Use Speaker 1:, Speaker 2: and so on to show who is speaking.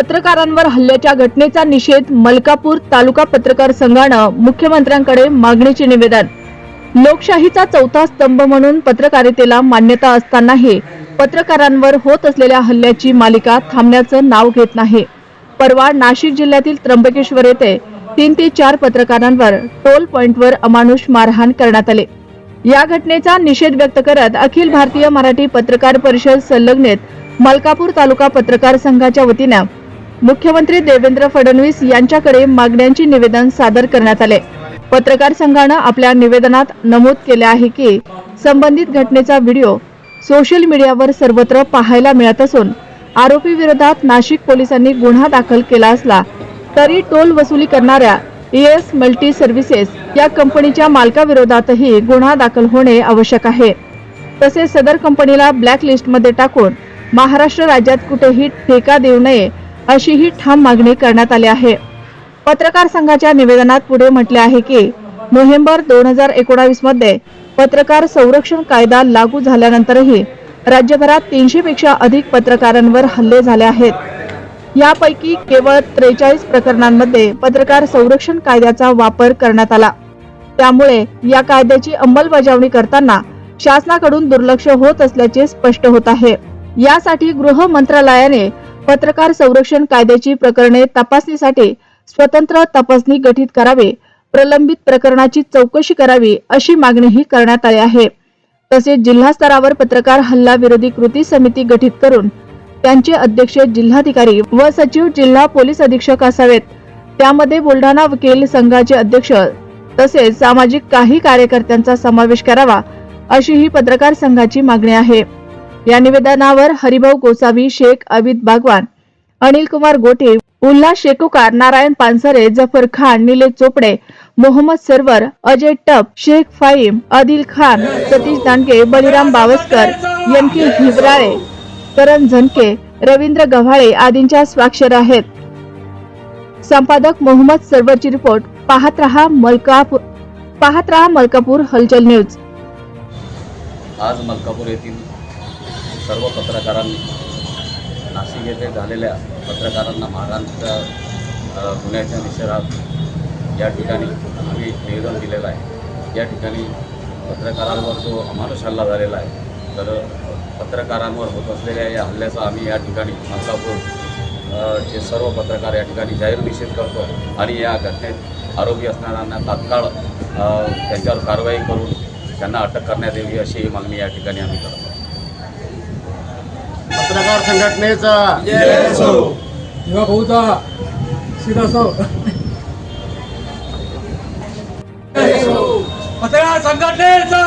Speaker 1: पत्रकारांवर हल्ल्याच्या घटनेचा निषेध मलकापूर तालुका पत्रकार संघानं मुख्यमंत्र्यांकडे मागणीचे निवेदन. लोकशाहीचा चौथा स्तंभ म्हणून पत्रकारितेला मान्यता असतानाही पत्रकारांवर होत असलेल्या हल्ल्याची मालिका थांबण्याचं नाव घेत नाही. परवा नाशिक जिल्ह्यातील त्र्यंबकेश्वर येथे तीन ते चार पत्रकारांवर टोल पॉइंटवर अमानुष मारहाण करण्यात आले. या घटनेचा निषेध व्यक्त करत अखिल भारतीय मराठी पत्रकार परिषद संलग्नित मलकापूर तालुका पत्रकार संघाच्या वतीनं मुख्यमंत्री देवेंद्र फडणवीस यांच्याकडे मागण्यांची निवेदन सादर करण्यात आले. पत्रकार संघानं आपल्या निवेदनात नमूद केले आहे की संबंधित घटनेचा व्हिडिओ सोशल मीडियावर सर्वत्र पाहायला मिळत असून आरोपी विरोधात नाशिक पोलिसांनी गुन्हा दाखल केला असला तरी टोल वसुली करणाऱ्या एस मल्टी सर्व्हिसेस या कंपनीच्या मालकाविरोधातही गुन्हा दाखल होणे आवश्यक आहे. तसेच सदर कंपनीला ब्लॅक लिस्टमध्ये टाकून महाराष्ट्र राज्यात कुठेही ठेका देऊ नये अशीही ठाम मागणी करण्यात आली आहे. पत्रकार संघाच्या निवेदनात पुढे म्हटले आहे की नोव्हेंबर दोन हजार एकोणावीसमध्ये पत्रकार संरक्षण कायदा लागू झाल्यानंतरही राज्यभरात तीनशे पेक्षा अधिक पत्रकारांवर हल्ले झाले आहेत. यापैकी केवळ त्रेचाळीस प्रकरणांमध्ये पत्रकार संरक्षण कायद्याचा वापर करण्यात आला. त्यामुळे या कायद्याची अंमलबजावणी करताना शासनाकडून दुर्लक्ष होत असल्याचे स्पष्ट होत आहे. यासाठी गृह मंत्रालयाने पत्रकार संरक्षण कायद्याची प्रकरणे तपासणीसाठी स्वतंत्र तपासणी गठीत करावे प्रलंबित प्रकरणाची चौकशी करावी अशी मागणीही करण्यात आली आहे. तसेच जिल्हा स्तरावर पत्रकार हल्ला विरोधी कृती समिती गठीत करून त्यांचे अध्यक्ष जिल्हाधिकारी व सचिव जिल्हा पोलीस अधीक्षक असावेत. त्यामध्ये बुलढाणा वकील संघाचे अध्यक्ष तसेच सामाजिक काही कार्यकर्त्यांचा समावेश करावा अशी ही पत्रकार संघाची मागणी आहे. या निवेदनावर हरिभाऊ गोसावी शेख अविद बागवान अनिल कुमार गोटे उल्हास शेकुकार नारायण पानसरे जफर खान निलेश चोपडे मोहम्मद सरवर अजय टप शेख फाईम आदिल खान सतीश दांडगे बलिराम बावस्कर एम के हिवराळे करण झनके रवींद्र गव्हाळे आदींच्या स्वाक्षर आहेत. संपादक मोहम्मद सरवरची रिपोर्ट पाहत रहा मलकापूर पाहत रहा मलकापूर हलचल न्यूज.
Speaker 2: आज मलकापूर येथील सर्व पत्रकारांनी नाशिक येथे झालेल्या पत्रकारांना मारहाणच्या गुन्ह्याच्या निषेधात या ठिकाणी आम्ही निवेदन दिलेलं आहे. या ठिकाणी पत्रकारांवर जो अमानुष हल्ला झालेला आहे तर पत्रकारांवर होत असलेल्या या हल्ल्याचा आम्ही या ठिकाणी मलकापूर जे चे सर्व पत्रकार या ठिकाणी जाहीर निषेध करतो आणि या घटनेत आरोपी असणाऱ्यांना तात्काळ त्यांच्यावर कारवाई करून त्यांना अटक करण्यात यावी अशीही मागणी या ठिकाणी आम्ही करतो.
Speaker 3: पत्रकार संघटनेचा.
Speaker 4: किंवा बहुधा सीधा सो. पत्रकार संघटनेचा.